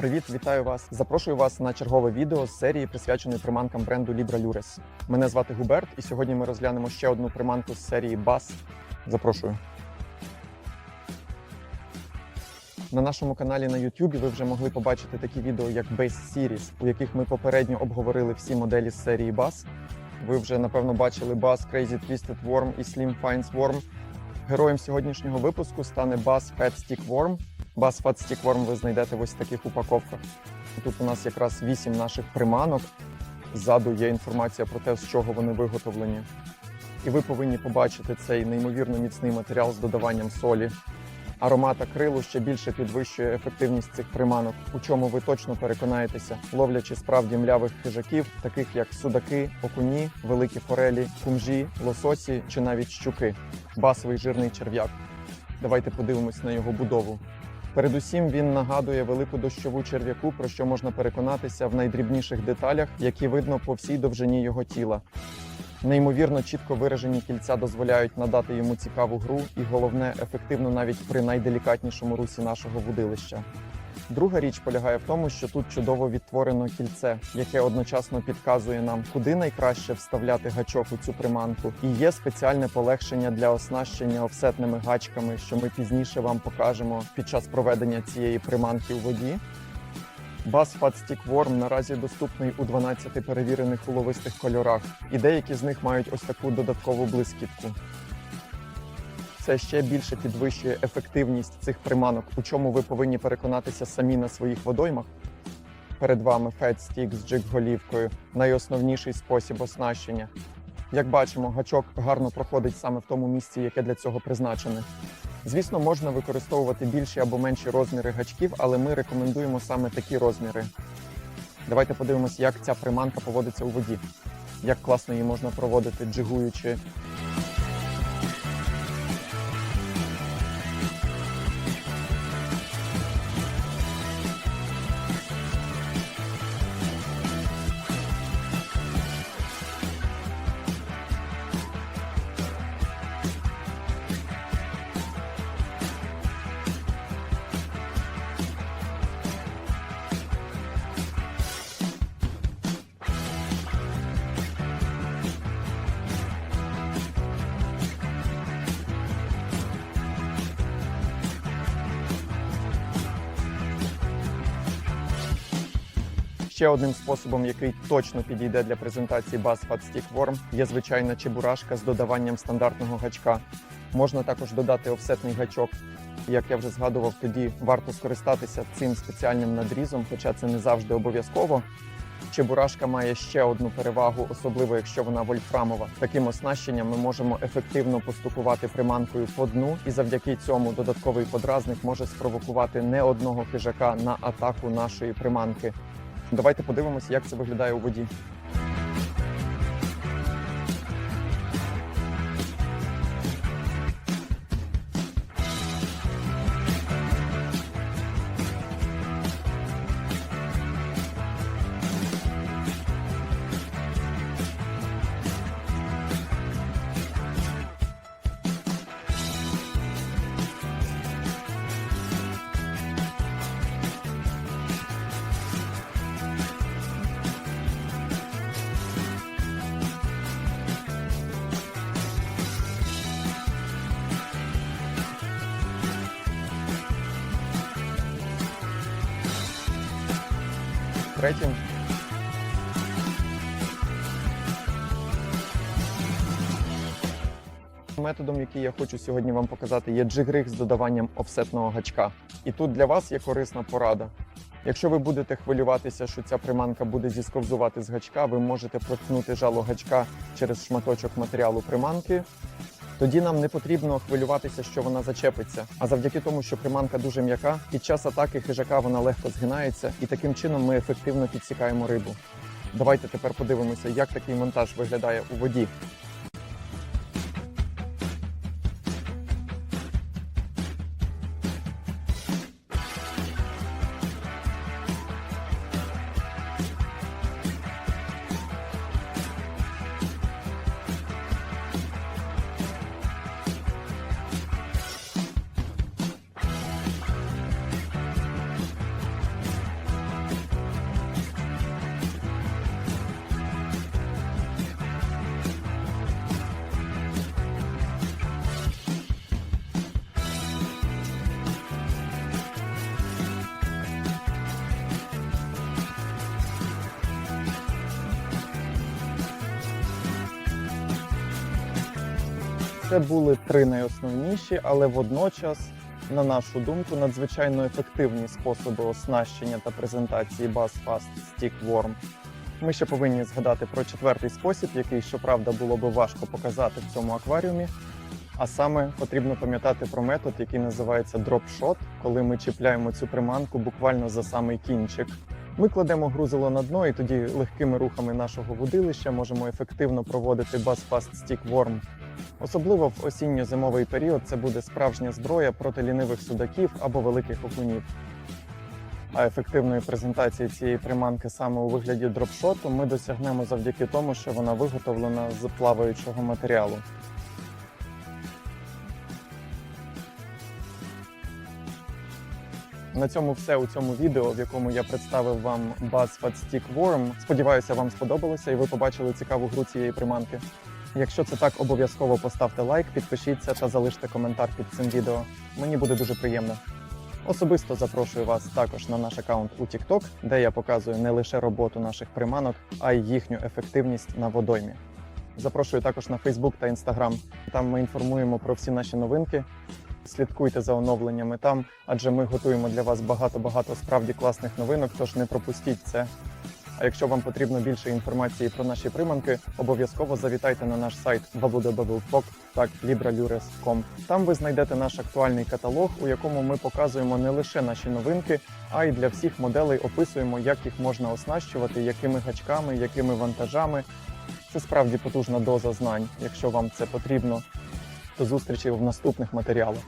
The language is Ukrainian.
Привіт, вітаю вас! Запрошую вас на чергове відео з серії, присвяченої приманкам бренду Libra Lures. Мене звати Губерт, і сьогодні ми розглянемо ще одну приманку з серії Bass. Запрошую. На нашому каналі на YouTube ви вже могли побачити такі відео, як Base Series, у яких ми попередньо обговорили всі моделі з серії Bass. Ви вже напевно бачили Bass Crazy Twisted Worm і Slim Fines Worm. Героєм сьогоднішнього випуску стане Bass Fat Stick Worm. Stick Worm ви знайдете в ось таких упаковках. Тут у нас якраз вісім наших приманок. Ззаду є інформація про те, з чого вони виготовлені. І ви повинні побачити цей неймовірно міцний матеріал з додаванням солі. Аромат акрилу ще більше підвищує ефективність цих приманок, у чому ви точно переконаєтеся, ловлячи справді млявих хижаків, таких як судаки, окуні, великі форелі, кумжі, лососі чи навіть щуки, басовий жирний черв'як. Давайте подивимось на його будову. Передусім він нагадує велику дощову черв'яку, про що можна переконатися в найдрібніших деталях, які видно по всій довжині його тіла. Неймовірно чітко виражені кільця дозволяють надати йому цікаву гру, і головне, ефективно навіть при найделікатнішому русі нашого вудилища. Друга річ полягає в тому, що тут чудово відтворено кільце, яке одночасно підказує нам, куди найкраще вставляти гачок у цю приманку. І є спеціальне полегшення для оснащення офсетними гачками, що ми пізніше вам покажемо під час проведення цієї приманки у воді. Bass Fat Worm наразі доступний у 12 перевірених уловистих кольорах, і деякі з них мають ось таку додаткову блискітку. Це ще більше підвищує ефективність цих приманок, у чому ви повинні переконатися самі на своїх водоймах. Перед вами Stick з джиг-голівкою, найосновніший спосіб оснащення. Як бачимо, гачок гарно проходить саме в тому місці, яке для цього призначене. Звісно, можна використовувати більші або менші розміри гачків, але ми рекомендуємо саме такі розміри. Давайте подивимось, як ця приманка поводиться у воді, як класно її можна проводити, джигуючи. Ще одним способом, який точно підійде для презентації Bass Fat Stick є звичайна чебурашка з додаванням стандартного гачка. Можна також додати офсетний гачок. Як я вже згадував, тоді варто скористатися цим спеціальним надрізом, хоча це не завжди обов'язково. Чебурашка має ще одну перевагу, особливо якщо вона вольфрамова. Таким оснащенням ми можемо ефективно поступувати приманкою по дну, і завдяки цьому додатковий подразник може спровокувати не одного хижака на атаку нашої приманки. Давайте подивимося, як це виглядає у воді. Третім методом, який я хочу сьогодні вам показати, є джигриг з додаванням офсетного гачка. І тут для вас є корисна порада. Якщо ви будете хвилюватися, що ця приманка буде зісковзувати з гачка, ви можете проткнути жало гачка через шматочок матеріалу приманки. Тоді нам не потрібно хвилюватися, що вона зачепиться. А завдяки тому, що приманка дуже м'яка, під час атаки хижака вона легко згинається, і таким чином ми ефективно підсікаємо рибу. Давайте тепер подивимося, як такий монтаж виглядає у воді. Це були три найосновніші, але водночас, на нашу думку, надзвичайно ефективні способи оснащення та презентації Bass Fast Stick Worm. Ми ще повинні згадати про четвертий спосіб, який, щоправда, було би важко показати в цьому акваріумі. А саме потрібно пам'ятати про метод, який називається дропшот, коли ми чіпляємо цю приманку буквально за самий кінчик. Ми кладемо грузило на дно і тоді легкими рухами нашого вудилища можемо ефективно проводити Fast Stick Worm. Особливо в осінньо-зимовий період це буде справжня зброя проти лінивих судаків або великих окунів. А ефективної презентації цієї приманки саме у вигляді дропшоту ми досягнемо завдяки тому, що вона виготовлена з плаваючого матеріалу. На цьому все у цьому відео, в якому я представив вам Buzz Fat Stick Worm. Сподіваюся, вам сподобалося і ви побачили цікаву гру цієї приманки. Якщо це так, обов'язково поставте лайк, підпишіться та залиште коментар під цим відео. Мені буде дуже приємно. Особисто запрошую вас також на наш аккаунт у TikTok, де я показую не лише роботу наших приманок, а й їхню ефективність на водоймі. Запрошую також на Facebook та Instagram. Там ми інформуємо про всі наші новинки. Слідкуйте за оновленнями там, адже ми готуємо для вас багато-багато справді класних новинок, тож не пропустіть це. А якщо вам потрібно більше інформації про наші приманки, обов'язково завітайте на наш сайт www.libralures.com. Там ви знайдете наш актуальний каталог, у якому ми показуємо не лише наші новинки, а й для всіх моделей описуємо, як їх можна оснащувати, якими гачками, якими вантажами. Це справді потужна доза знань. Якщо вам це потрібно, до зустрічі в наступних матеріалах.